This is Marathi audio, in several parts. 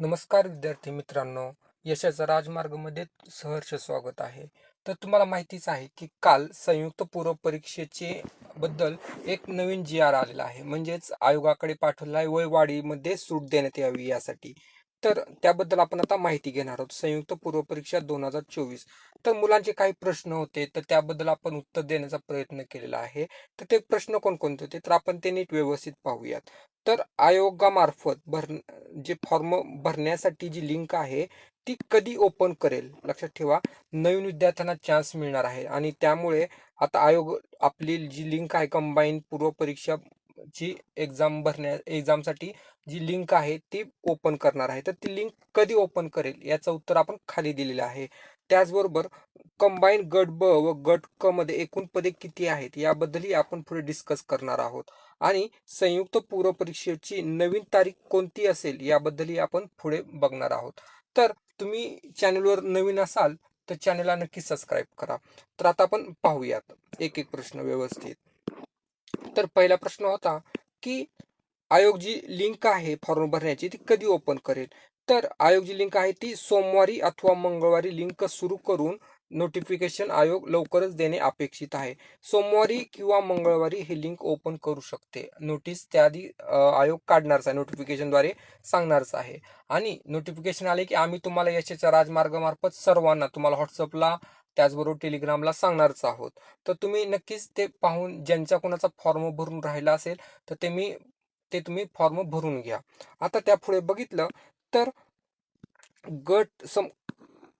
नमस्कार विद्यार्थी मित्रांनो यशाचा राजमार्गमध्ये सहर्ष स्वागत आहे. तर तुम्हाला माहितीच आहे की काल संयुक्त पूर्व परीक्षेचे बद्दल एक नवीन जी आर आलेला आहे. म्हणजेच आयोगाकडे पाठवला आहे वयवाढीमध्ये सूट देण्यात यावी यासाठी. तर त्याबद्दल आपण आता माहिती घेणार आहोत. संयुक्त पूर्व परीक्षा दोन हजार चोवीस. तर मुलांचे काही प्रश्न होते तर त्याबद्दल आपण उत्तर देण्याचा प्रयत्न केलेला आहे. तर ते प्रश्न कोणकोणते होते? तर आपण ते नीट व्यवस्थित पाहूयात. तर आयोगामार्फत भर जे फॉर्म भरण्यासाठी जी लिंक आहे ती कधी ओपन करेल? लक्षात ठेवा नवीन विद्यार्थ्यांना चान्स मिळणार आहे. आणि त्यामुळे आता आयोग आपली जी लिंक आहे कंबाईन पूर्व परीक्षा जी एक्झाम भरण्या एक्झामसाठी जी लिंक आहे ती ओपन करणार आहे. तर ती लिंक कधी ओपन करेल? याचं उत्तर आपण खाली दिलेलं आहे. त्याचबरोबर कंबाईन गट ब व गट क मध्ये एकूण पदे किती आहेत? याबद्दलही आपण पुढे डिस्कस करणार आहोत. आणि संयुक्त पूर्व परीक्षेची नवीन तारीख कोणती असेल? याबद्दलही आपण पुढे बघणार आहोत. तर तुम्ही चॅनलवर नवीन असाल तर चॅनलला नक्की सबस्क्राईब करा. तर आता आपण पाहूयात. एक एक प्रश्न व्यवस्थित. तर पहिला प्रश्न होता की आयोग जी लिंक आहे फॉर्म भरण्याची ती कधी ओपन करेल? तर आयोग जी लिंक आहे ती सोमवारी अथवा मंगळवारी लिंक सुरू करून नोटिफिकेशन आयोग लवकरच देणे अपेक्षित आहे. सोमवारी किंवा मंगळवारी हे लिंक ओपन करू शकते. नोटीस त्याआधी आयोग काढणारच आहे. नोटिफिकेशनद्वारे सांगणारच आहे. आणि नोटिफिकेशन आले की आम्ही तुम्हाला यशाच्या राजमार्गामार्फत सर्वांना तुम्हाला व्हॉट्सअपला त्याचबरोबर टेलिग्रामला सांगणारच आहोत. तर तुम्ही नक्कीच ते पाहून ज्यांच्या कोणाचा फॉर्म भरून राहिला असेल तर ते मी ते तुम्ही फॉर्म भरून घ्या. आता त्यापुढे बघितलं तर गट सम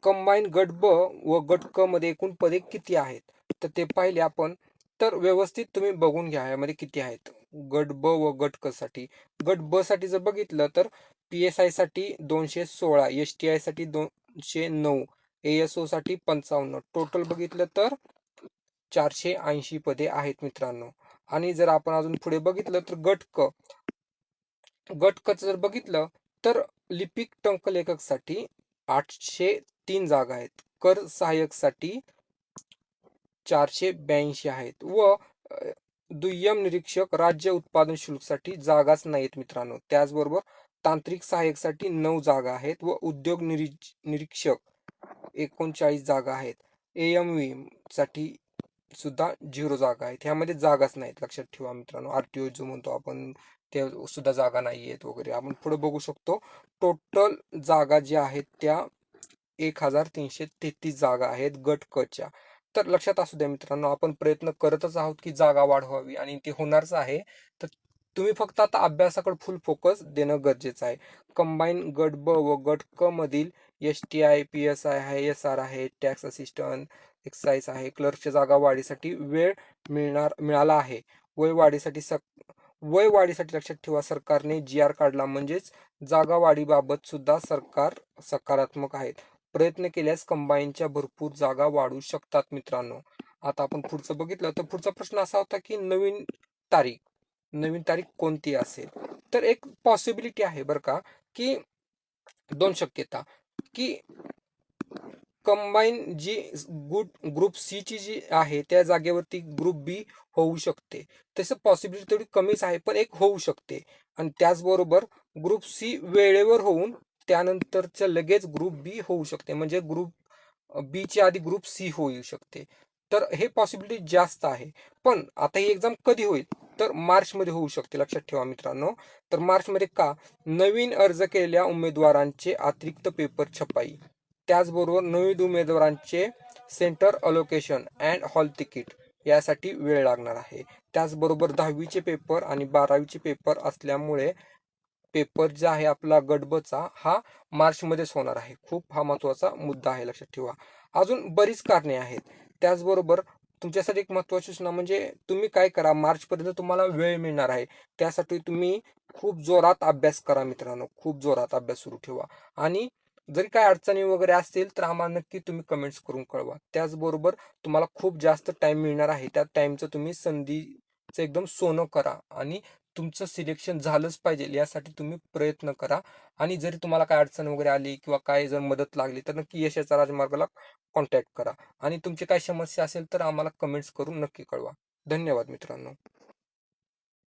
कंबाईन गट ब व गट क मध्ये एकूण पदे किती आहेत? तर ते पाहिले आपण. तर व्यवस्थित तुम्ही बघून घ्या यामध्ये किती आहेत. गट ब व गट क साठी गट ब साठी जर बघितलं तर पी एस आयसाठी दोनशे सोळा एस टी आयसाठी दोनशे नऊ एएसओ साठी पंचावन्न. टोटल बघितलं तर चारशे ऐंशी पदे आहेत मित्रांनो. आणि जर आपण अजून पुढे बघितलं तर गट क गट क जर बघितलं तर लिपिक टंक लेखकसाठी आठशे तीन जागा आहेत. कर सहाय्यकसाठी चारशे ब्याऐंशी आहेत व दुय्यम निरीक्षक राज्य उत्पादन शुल्कसाठी जागाच नाहीत मित्रांनो. त्याचबरोबर तांत्रिक सहाय्यकसाठी नऊ जागा आहेत व उद्योग निरीक्षक एकोणचाळीस जागा आहेत. एम व्ही साठी सुद्धा झिरो जागा आहेत. ह्यामध्ये जागाच नाहीत लक्षात ठेवा मित्रांनो. आरटीओ जो म्हणतो आपण ते सुद्धा जागा नाही आहेत वगैरे. आपण पुढे बघू शकतो. टोटल जागा ज्या आहेत त्या एक हजार तीनशे तेहतीस जागा आहेत गट कच्या तर लक्षात असू द्या मित्रांनो आपण प्रयत्न करतच आहोत की जागा वाढवावी आणि ते होणारच आहे. तर तुम्ही फक्त आता अभ्यासाकडे फुल फोकस देणं गरजेचं आहे. कंबाईन गट ब व गट क मधील S T I P S I आहे एस आर आहे टॅक्स असिस्टंट एक्साईज आहे क्लर्कच्या जागा वाढीसाठी वेळ मिळणार मिळाला आहे. वय वाढीसाठी सक वय वाढीसाठी लक्षात ठेवा सरकारने जी आर काढला. म्हणजेच जागा वाढीबाबत सुद्धा सरकार सकारात्मक आहे प्रयत्न केल्यास कंबाईनच्या भरपूर जागा वाढू शकतात मित्रांनो. आता आपण पुढचं बघितलं तर पुढचा प्रश्न असा होता की नवीन तारीख नवीन तारीख कोणती असेल? तर एक पॉसिबिलिटी आहे बरं का की दोन शक्यता. की कंबाईन जी गुड ग्रुप सी ची जी आहे त्या जागेवरती ग्रुप बी होऊ शकते. तसं पॉसिबिलिटी थोडी कमीच आहे पण एक होऊ शकते. आणि त्याचबरोबर ग्रुप सी वेळेवर होऊन त्यानंतरच्या लगेच ग्रुप बी होऊ शकते. म्हणजे ग्रुप बीच्या आधी ग्रुप सी होऊ शकते. तर हे पॉसिबिलिटी जास्त आहे. पण आता ही एक्झाम कधी होईल? तर मार्चमध्ये होऊ शकते. लक्षात ठेवा मित्रांनो. तर मार्चमध्ये का? नवीन अर्ज केलेल्या उमेदवारांचे अतिरिक्त पेपर छपाई. त्याचबरोबर नवीन उमेदवारांचे centre allocation and hall ticket यासाठी वेळ लागणार आहे. त्याचबरोबर दहावीचे पेपर आणि बारावीचे पेपर असल्यामुळे पेपर जे आहे आपला गडबचा हा मार्चमध्येच होणार आहे. खूप हा महत्त्वाचा मुद्दा आहे लक्षात ठेवा. अजून बरीच कारणे आहेत. त्याचबरोबर तुमच्यासाठी एक महत्वाची सूचना म्हणजे तुम्ही काय करा मार्चपर्यंत तुम्हाला वेळ मिळणार आहे. त्यासाठी तुम्ही खूप जोरात अभ्यास करा मित्रांनो. खूप जोरात अभ्यास सुरू ठेवा. आणि जरी काय अडचणी वगैरे असतील तर आम्हाला नक्की तुम्ही कमेंट्स करून कळवा. त्याचबरोबर तुम्हाला खूप जास्त टाईम मिळणार आहे. त्या टाईमचं तुम्ही संधीचं एकदम सोनं करा आणि तुमचं सिलेक्शन झालंच पाहिजे यासाठी तुम्ही प्रयत्न करा. आणि जरी तुम्हाला काय अडचण वगैरे आली किंवा काय जर मदत लागली तर नक्की यशाच्या राजमार्गाला कॉन्टॅक्ट करा. आणि तुमची काय समस्या असेल तर आम्हाला कमेंट्स करून नक्की कळवा. धन्यवाद मित्रांनो.